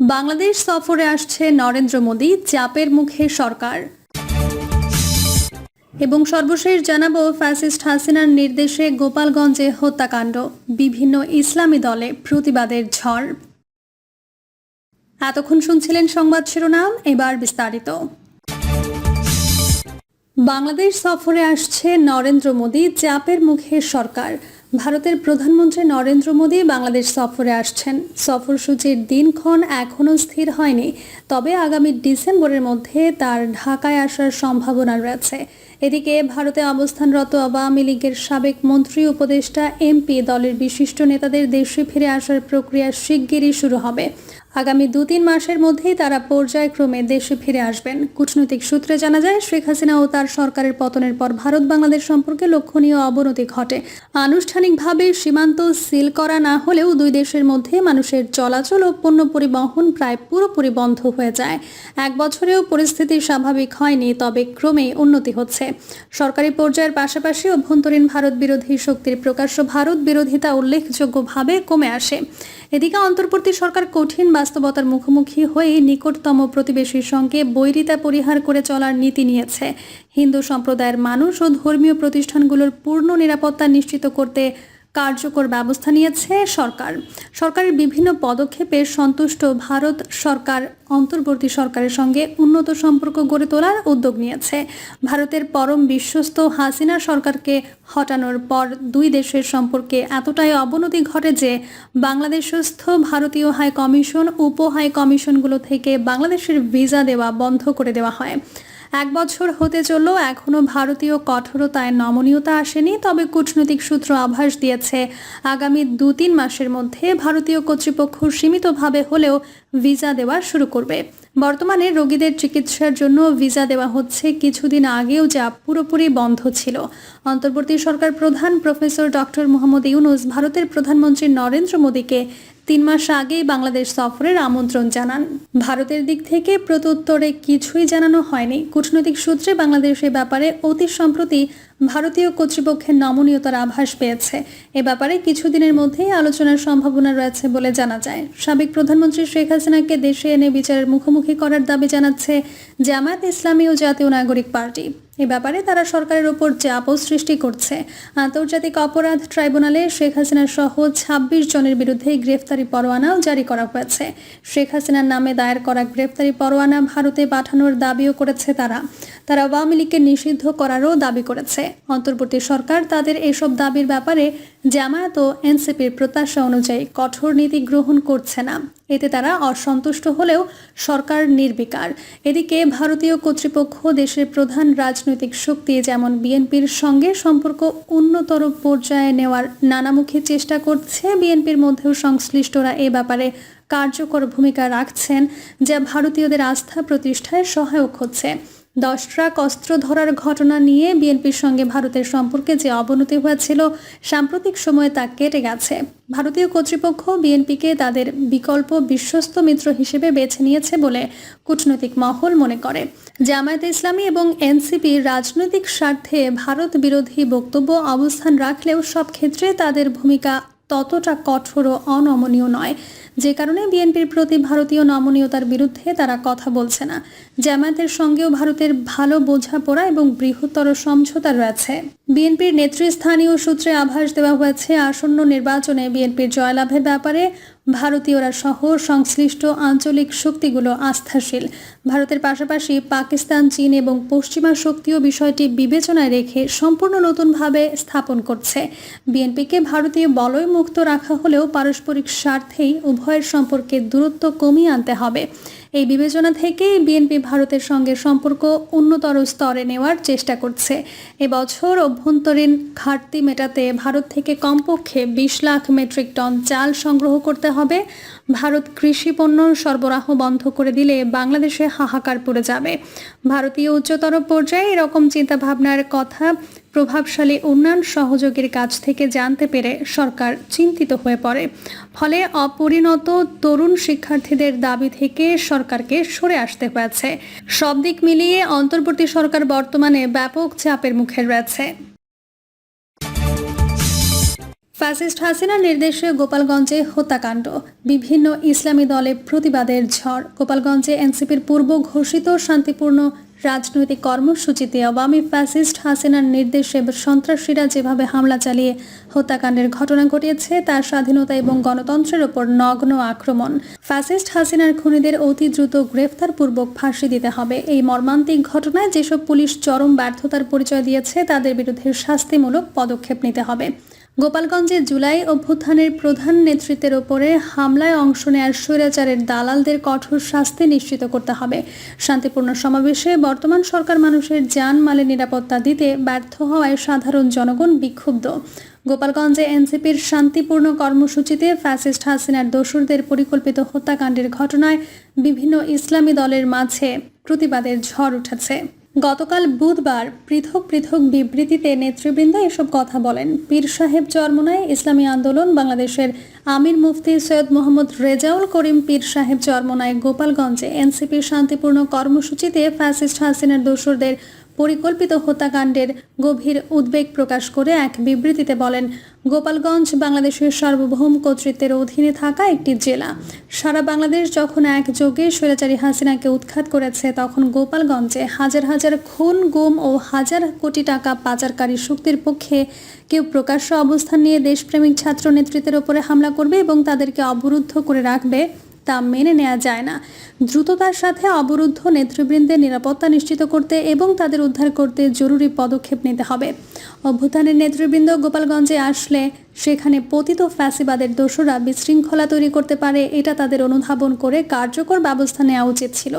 বাংলাদেশ সফরে আসছে নরেন্দ্র মোদী, চাপের মুখে সরকার। এবং সর্বশেষ জানাব, ফ্যাসিস্ট হাসিনার নির্দেশে গোপালগঞ্জে হত্যাকাণ্ড। বিভিন্ন ইসলামী দলে প্রতিবাদের ঝড়। এতক্ষণ শুনছিলেন সংবাদ শিরোনাম, এবার বিস্তারিত। বাংলাদেশ সফরে আসছে নরেন্দ্র মোদী, চাপের মুখে সরকার। ভারতের প্রধানমন্ত্রী নরেন্দ্র মোদী বাংলাদেশ সফরে আসছেন। সফরসূচির দিনক্ষণ এখনও স্থির হয়নি, তবে আগামী ডিসেম্বরের মধ্যে তার ঢাকায় আসার সম্ভাবনা রয়েছে। এদিকে ভারতে অবস্থানরত আওয়ামী লীগের সাবেক মন্ত্রী উপদেষ্টা এমপি দলের বিশিষ্ট নেতাদের দেশে ফিরে আসার প্রক্রিয়া শিগগিরই শুরু হবে। আগামী দু তিন মাসের মধ্যেই তারা পর্যায়ক্রমে দেশে ফিরে আসবেন। কূটনৈতিক সূত্রে জানা যায়, শেখ হাসিনা ও তার সরকারের পতনের পর ভারত বাংলাদেশ সম্পর্কে লক্ষণীয় অবনতি ঘটে। আনুষ্ঠানিকভাবে সীমান্ত সিল করা না হলেও দুই দেশের মধ্যে মানুষের চলাচল ও পণ্য পরিবহন প্রায় পুরোপুরি বন্ধ হয়ে যায়। এক বছরেও পরিস্থিতি স্বাভাবিক হয়নি, তবে ক্রমে উন্নতি হচ্ছে। সরকারি পর্যায়ের পাশাপাশি অভ্যন্তরীণ ভারত বিরোধী শক্তির প্রকাশ্য ভারত বিরোধিতা উল্লেখযোগ্যভাবে কমে আসে। এদিকে অন্তর্বর্তী সরকার কঠিন বাস্তবতার মুখোমুখি হয়ে নিকটতম প্রতিবেশীর সঙ্গে বৈরিতা পরিহার করে চলার নীতি নিয়েছে। হিন্দু সম্প্রদায়ের মানুষ ও ধর্মীয় প্রতিষ্ঠানগুলোর পূর্ণ নিরাপত্তা নিশ্চিত করতে কার্যকর ব্যবস্থা নিয়েছে সরকার। সরকারের বিভিন্ন পদক্ষেপে সন্তুষ্ট ভারত সরকার অন্তর্বর্তী সরকারের সঙ্গে উন্নত সম্পর্ক গড়ে তোলার উদ্যোগ নিয়েছে। ভারতের পরম বিশ্বস্ত হাসিনা সরকারকে হটানোর পর দুই দেশের সম্পর্কে এতটাই অবনতি ঘটে যে বাংলাদেশস্থ ভারতীয় হাই কমিশন উপ হাই কমিশনগুলো থেকে বাংলাদেশের ভিসা দেওয়া বন্ধ করে দেওয়া হয়। এক বছর হতে চললেও এখনও ভারতীয় কঠোরতায় নমনীয়তা আসেনি, তবে কূটনৈতিক সূত্র আভাস দিয়েছে, আগামী দু তিন মাসের মধ্যে ভারতীয় কর্তৃপক্ষ সীমিতভাবে হলেও ভিসা দেওয়া শুরু করবে। বর্তমানে রোগীদের চিকিৎসার জন্য ভিসা দেওয়া হচ্ছে কিছুদিন আগেও যা পুরোপুরি বন্ধ ছিল। অন্তর্বর্তী সরকার প্রধান প্রফেসর ডক্টর মোহাম্মদ ইউনুস, ভারতের প্রধানমন্ত্রী নরেন্দ্র মোদীকে তিন মাস আগেই বাংলাদেশ সফরের আমন্ত্রণ জানান। ভারতের দিক থেকে প্রত্যুত্তরে কিছুই জানানো হয়নি। কূটনৈতিক সূত্রে বাংলাদেশের ব্যাপারে অতি সম্প্রতি ভারতীয় কর্তৃপক্ষের নমনীয়তার আভাস পেয়েছে। এ ব্যাপারে কিছুদিনের মধ্যেই আলোচনার সম্ভাবনা রয়েছে বলে জানা যায়। সাবেক প্রধানমন্ত্রী শেখ হাসিনাকে দেশে এনে বিচারের মুখোমুখি করার দাবি জানাচ্ছে জামায়াত ইসলামী ও জাতীয় নাগরিক পার্টি। এ ব্যাপারে তারা সরকারের উপর চাপও সৃষ্টি করছে। আন্তর্জাতিক অপরাধ ট্রাইব্যুনালে শেখ হাসিনা সহ ছাব্বিশ জনের বিরুদ্ধে গ্রেফতারি পরোয়ানাও জারি করা হয়েছে। শেখ হাসিনার নামে দায়ের করা গ্রেফতারি পরোয়ানা ভারতে পাঠানোর দাবিও করেছে তারা। তারা আওয়ামী লীগকে নিষিদ্ধ করারও দাবি করেছে। অন্তর্বর্তী সরকার তাদের এসব দাবির ব্যাপারে জামায়াত ও এনসিপির প্রত্যাশা অনুযায়ী কঠোর নীতি গ্রহণ করছে না। এতে তারা অসন্তুষ্ট হলেও সরকার নির্বিকার। এদিকে ভারতীয় কর্তৃপক্ষ দেশের প্রধান রাজনৈতিক শক্তি যেমন বিএনপির সঙ্গে সম্পর্ক উন্নতর পর্যায়ে নেওয়ার নানামুখী চেষ্টা করছে, বিএনপির মধ্যেও সংশ্লিষ্টরা এ ব্যাপারে কার্যকর ভূমিকা রাখছেন, যা ভারতীয়দের আস্থা প্রতিষ্ঠায় সহায়ক হচ্ছে। দশ ট্রাক অস্ত্র ধরার ঘটনা নিয়ে বিএনপির সঙ্গে ভারতের সম্পর্কে যে অবনতি হয়েছিল, সাম্প্রতিক সময়ে তা কেটে গেছে। ভারতীয় কর্তৃপক্ষ বিএনপিকে তাদের বিকল্প বিশ্বস্ত মিত্র হিসেবে বেছে নিয়েছে বলে কূটনৈতিক মহল মনে করে। জামায়াতে ইসলামী এবং এনসিপি রাজনৈতিক স্বার্থে ভারত বিরোধী বক্তব্য অবস্থান রাখলেও সব ক্ষেত্রে তাদের ভূমিকা ততটা কঠোর ও অনমনীয় নয়। যে কারণে বিএনপির প্রতি ভারতীয় নমনীয়তার বিরুদ্ধে তারা কথা বলছে না। জামায়াতের সঙ্গেও ভারতের ভালো বোঝাপড়া এবং বৃহত্তর সমঝোতা রয়েছে। বিএনপির নেতৃস্থানীয় সূত্রে আভাস দেওয়া হয়েছে, আসন্ন নির্বাচনে বিএনপির জয়লাভের ব্যাপারে ভারতীয়রা সহ সংশ্লিষ্ট আঞ্চলিক শক্তিগুলো আস্থাশীল। ভারতের পাশাপাশি পাকিস্তান, চীন এবং পশ্চিমা শক্তিও বিষয়টি বিবেচনায় রেখে সম্পূর্ণ নতুনভাবে স্থাপন করছে। বিএনপিকে ভারতীয় বলয় মুক্ত রাখা হলেও পারস্পরিক স্বার্থেই উভয়ের সম্পর্কে দূরত্ব কমিয়ে আনতে হবে। এই বিবেচনা থেকেই বিএনপি ভারতের সঙ্গে সম্পর্ক উন্নতর স্তরে নেওয়ার চেষ্টা করছে। এবছর অভ্যন্তরীণ ঘাটতি মেটাতে ভারত থেকে কমপক্ষে বিশ লাখ মেট্রিক টন চাল সংগ্রহ করতে হবে। ভারত কৃষি পণ্য সরবরাহ বন্ধ করে দিলে বাংলাদেশে হাহাকার পড়ে যাবে। ভারতীয় উচ্চতর পর্যায়ে এরকম চিন্তাভাবনার কথা প্রভাবশালী উন্নয়ন সহযোগীর কাছ থেকে জানতে পেরে সরকার চিন্তিত হয়ে পড়ে। ফলে অপরিণত তরুণ শিক্ষার্থীদের দাবি থেকে সরকারকে সরে আসতে হয়েছে। সব দিক মিলিয়ে অন্তর্বর্তী সরকার বর্তমানে ব্যাপক চাপের মুখে রয়েছে। ফ্যাসিস্ট হাসিনার নির্দেশে গোপালগঞ্জে হত্যাকাণ্ড। বিভিন্ন ইসলামী দলে প্রতিবাদের ঝড়। গোপালগঞ্জে এনসিপির পূর্ব ঘোষিত শান্তিপূর্ণ রাজনৈতিক কর্মসূচিতে আওয়ামী ফ্যাসিস্ট হাসিনার নির্দেশে সন্ত্রাসীরা যেভাবে হামলা চালিয়ে হত্যাকাণ্ডের ঘটনা ঘটিয়েছে, তার স্বাধীনতা এবং গণতন্ত্রের ওপর নগ্ন আক্রমণ। ফ্যাসিস্ট হাসিনার খুনিদের অতি দ্রুত গ্রেফতারপূর্বক ফাঁসি দিতে হবে। এই মর্মান্তিক ঘটনায় যেসব পুলিশ চরম ব্যর্থতার পরিচয় দিয়েছে, তাদের বিরুদ্ধে শাস্তিমূলক পদক্ষেপ নিতে হবে। গোপালগঞ্জে জুলাই অভ্যুত্থানের প্রধান নেতৃত্বের ওপরে হামলায় অংশ নেয়ার স্বৈরাচারের দালালদের কঠোর শাস্তি নিশ্চিত করতে হবে। শান্তিপূর্ণ সমাবেশে বর্তমান সরকার মানুষের যান মালের নিরাপত্তা দিতে ব্যর্থ হওয়ায় সাধারণ জনগণ বিক্ষুব্ধ। গোপালগঞ্জে এনসিপির শান্তিপূর্ণ কর্মসূচিতে ফ্যাসিস্ট হাসিনার দোসরদের পরিকল্পিত হত্যাকাণ্ডের ঘটনায় বিভিন্ন ইসলামী দলের মাঝে প্রতিবাদের ঝড় উঠেছে। গতকাল বুধবার পৃথক পৃথক বিবৃতিতে নেতৃবৃন্দ এসব কথা বলেন। পীর সাহেব চরমনায় ইসলামী আন্দোলন বাংলাদেশের আমির মুফতি সৈয়দ মোহাম্মদ রেজাউল করিম পীর সাহেব চরমনায় গোপালগঞ্জে এনসিপির শান্তিপূর্ণ কর্মসূচিতে ফ্যাসিস্ট হাসিনার দোসরদের পরিকল্পিত হত্যাকাণ্ডের গভীর উদ্বেগ প্রকাশ করে এক বিবৃতিতে বলেন, গোপালগঞ্জ বাংলাদেশের সার্বভৌম কর্তৃত্বের অধীনে থাকা একটি জেলা। সারা বাংলাদেশ যখন একযোগে স্বৈরাচারী হাসিনাকে উৎখাত করেছে, তখন গোপালগঞ্জে হাজার হাজার খুন, গুম ও হাজার কোটি টাকা পাচারকারী শক্তির পক্ষে কেউ প্রকাশ্য অবস্থান নিয়ে দেশপ্রেমিক ছাত্র নেতৃত্বের ওপরে হামলা করবে এবং তাদেরকে অবরুদ্ধ করে রাখবে তা মেনে নেওয়া যায় না। দ্রুততার সাথে অবরুদ্ধ নেতৃবৃন্দের নিরাপত্তা নিশ্চিত করতে এবং তাদের উদ্ধার করতে জরুরি পদক্ষেপ নিতে হবে। অভ্যুত্থানের নেতৃবৃন্দ গোপালগঞ্জে আসলে সেখানে পতিত ফ্যাসিবাদের দোষরা বিশৃঙ্খলা তৈরি করতে পারে, এটা তাদের অনুধাবন করে কার্যকর ব্যবস্থা নেওয়া উচিত ছিল।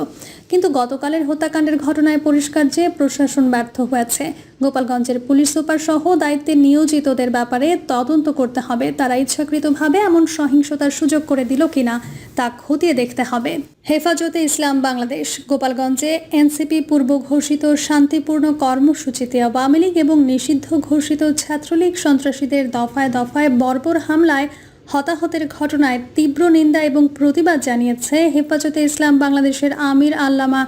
কিন্তু গতকালের হত্যাকাণ্ডের ঘটনায় পরিষ্কার যে প্রশাসন ব্যর্থ হয়েছে, গোপালগঞ্জের পুলিশ সুপার সহ দায়িত্বে নিয়োজিতদের ব্যাপারে তদন্ত করতে হবে। তারা ইচ্ছাকৃতভাবে এমন সহিংসতার সুযোগ করে দিল কিনা, তা খতিয়ে দেখতে হবে। হেফাজতে ইসলাম বাংলাদেশ, গোপালগঞ্জে এনসিপি পূর্ব ঘোষিত শান্তিপূর্ণ কর্মসূচিতে আওয়ামী লীগ এবং নিষিদ্ধ ঘোষিত ছাত্রলীগ সন্ত্রাসীদের দফায় দফায় বর্বর হামলায় হতাহতের ঘটনায় তীব্র নিন্দা এবং প্রতিবাদ জানিয়েছে হেফাজতে ইসলাম বাংলাদেশের আমির আল্লামা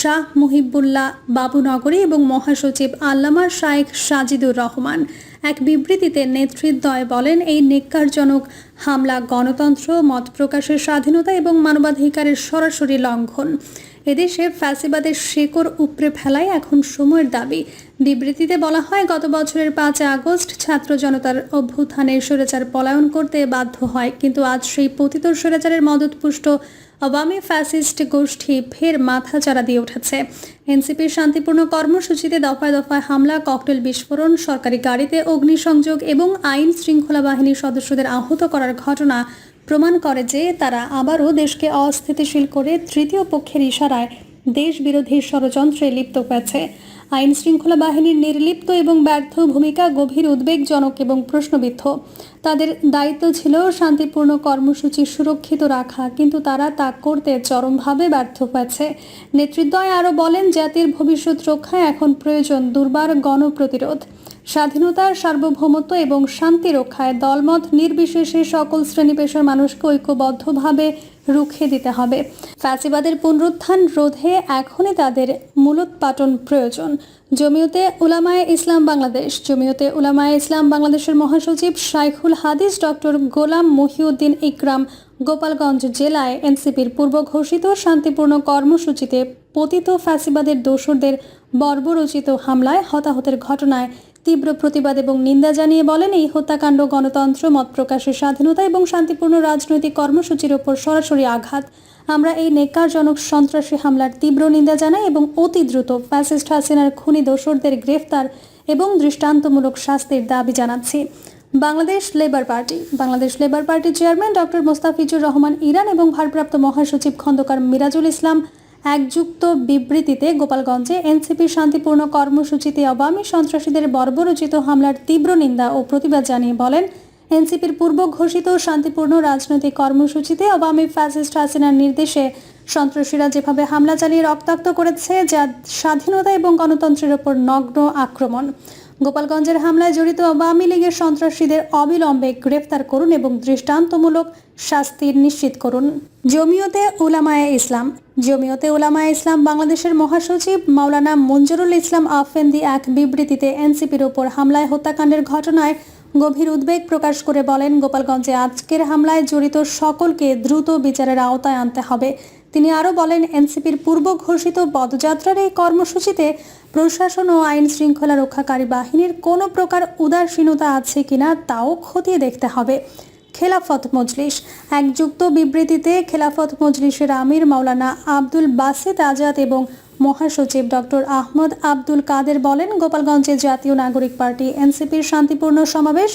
শাহ মুহিবুল্লাহ বাবুনগরী এবং মহাসচিব আল্লামা শায়েখ সাজিদুর রহমান। এক বিবৃতিতে নেতৃদ্বয় বলেন, এই নেককারজনক হামলা গণতন্ত্র, মত প্রকাশের স্বাধীনতা এবং মানবাধিকারের সরাসরি লঙ্ঘন। এদেশে ফ্যাসিবাদের শেকড় উপড়ে ফেলাই এখন সময়ের দাবি। বিবৃতিতে বলা হয়, গত বছরের পাঁচ আগস্ট ছাত্র জনতার অভ্যুত্থানে স্বৈরাচার পলায়ন করতে বাধ্য হয়। কিন্তু আজ সেই পতিত স্বৈরাচারের মদতপুষ্ট আওয়ামী ফ্যাসিস্ট গোষ্ঠী ফের মাথা চারা দিয়ে উঠেছে। এনসিপির শান্তিপূর্ণ কর্মসূচিতে দফায় দফায় হামলা, ককটেল বিস্ফোরণ, সরকারি গাড়িতে অগ্নিসংযোগ এবং আইন শৃঙ্খলা বাহিনীর সদস্যদের আহত করার ঘটনা প্রমাণ করে যে তারা আবারও দেশকে অস্থিতিশীল করে তৃতীয় পক্ষের ইশারায় দেশ বিরোধী ষড়যন্ত্রে লিপ্ত হয়েছে। আইন শৃঙ্খলা বাহিনীর নির্লিপ্ত এবং ব্যর্থ ভূমিকা গভীর উদ্বেগজনক এবং প্রশ্নবিদ্ধ। তাদের দায়িত্ব ছিল শান্তিপূর্ণ কর্মসূচি সুরক্ষিত রাখা, কিন্তু তারা তা করতে চরমভাবে ব্যর্থ হয়েছে। নেতৃত্বয় আরও বলেন, জাতির ভবিষ্যৎ রক্ষায় এখন প্রয়োজন দুর্বার গণপ্রতিরোধ, স্বাধীনতার সার্বভৌমত্ব এবং শান্তি রক্ষায় দলমত নির্বিশেষে সকল শ্রেণি পেশার মানুষকে ঐক্যবদ্ধভাবে রুখে দিতে হবে। ফ্যাসিবাদের পুনরুত্থান রোধে এখনই তাদের মূলোৎপাটন প্রয়োজন। জমিয়তে উলামায়ে ইসলাম বাংলাদেশ। জমিয়তে উলামায়ে ইসলাম বাংলাদেশের মহাসচিব শাইখুল হাদিস, ডক্টর গোলাম মহিউদ্দিন ইকরাম গোপালগঞ্জ জেলায় এনসিপির পূর্ব ঘোষিত শান্তিপূর্ণ কর্মসূচিতে পতিত ফ্যাসিবাদের দোসরদের বর্বরচিত হামলায় হতাহতের ঘটনায় তীব্র প্রতিবাদ এবং নিন্দা জানিয়ে বলেন, এই হত্যাকাণ্ড গণতন্ত্র, মত প্রকাশের স্বাধীনতা এবং শান্তিপূর্ণ রাজনৈতিক কর্মসূচির ওপর সরাসরি আঘাত। আমরা এই নেকারজনক সন্ত্রাসী হামলার তীব্র নিন্দা জানাই এবং অতি দ্রুত ফ্যাসিস্ট হাসিনার খুনি দোসরদের গ্রেফতার এবং দৃষ্টান্তমূলক শাস্তির দাবি জানাচ্ছি। Bangladesh labour party, Bangladesh labour পার্টির চেয়ারম্যান ডক্টর মোস্তাফিজুর রহমান ইরান এবং ভারপ্রাপ্ত মহাসচিব খন্দকার মিরাজুল ইসলাম একযুক্ত বিবৃতিতে গোপালগঞ্জে এনসিপির শান্তিপূর্ণ কর্মসূচিতে আওয়ামী সন্ত্রাসীদের বর্বরচিত হামলার তীব্র নিন্দা ও প্রতিবাদ জানিয়ে বলেন, এনসিপির পূর্ব ঘোষিত শান্তিপূর্ণ রাজনৈতিক কর্মসূচিতে আওয়ামী ফ্যাসিস্ট হাসিনার নির্দেশে সন্ত্রাসীরা যেভাবে হামলা চালিয়ে রক্তাক্ত করেছে, যা স্বাধীনতা এবং গণতন্ত্রের ওপর নগ্ন আক্রমণ। গোপালগঞ্জের হামলায় জড়িত আওয়ামী লীগের সন্ত্রাসীদের অবিলম্বে গ্রেফতার করুন এবং দৃষ্টান্তমূলক শাস্তি নিশ্চিত করুন। জমিয়তে উলামায়ে ইসলাম। জমিয়তে উলামায়ে ইসলাম বাংলাদেশের মহাসচিব মাওলানা মঞ্জুরুল ইসলাম আফেন্দি এক বিবৃতিতে এনসিপির ওপর হামলায় হত্যাকাণ্ডের ঘটনায় গভীর উদ্বেগ প্রকাশ করে বলেন, গোপালগঞ্জে আজকের হামলায় জড়িত সকলকে দ্রুত বিচারের আওতায় আনতে হবে। তিনি আরও বলেন, এনসিপির পূর্ব ঘোষিত পদযাত্রার এই কর্মসূচিতে প্রশাসন ও আইন শৃঙ্খলা রক্ষাকারী বাহিনীর কোনো প্রকার উদাসীনতা আছে কিনা তাও খতিয়ে দেখতে হবে। খেলাফত মজলিস এক যুক্ত বিবৃতিতে খেলাফত মজলিসের আমির মাওলানা আব্দুল বাসিত আজাদ এবং মহাসচিব ডক্টর আহমদ আব্দুল কাদের বলেন গোপালগঞ্জে জাতীয় নাগরিক পার্টি, এনসিপির শান্তিপূর্ণ সমাবেশ,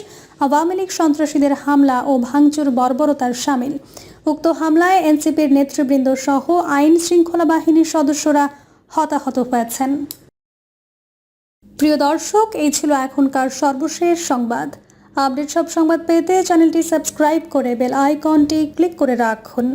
আওয়ামী লীগ সন্ত্রাসীদের হামলা ও ভাঙচুর বর্বরতার সামিল। উক্ত হামলায় এনসিপির নেতৃবৃন্দ সহ আইন শৃঙ্খলা বাহিনীর সদস্যরা হতাহত হয়েছেন। প্রিয় দর্শক, এই ছিল এখনকার সর্বশেষ সংবাদ। আপডেট সব সংবাদ পেতে চ্যানেলটি সাবস্ক্রাইব করে বেল আইকনটি ক্লিক করে রাখুন।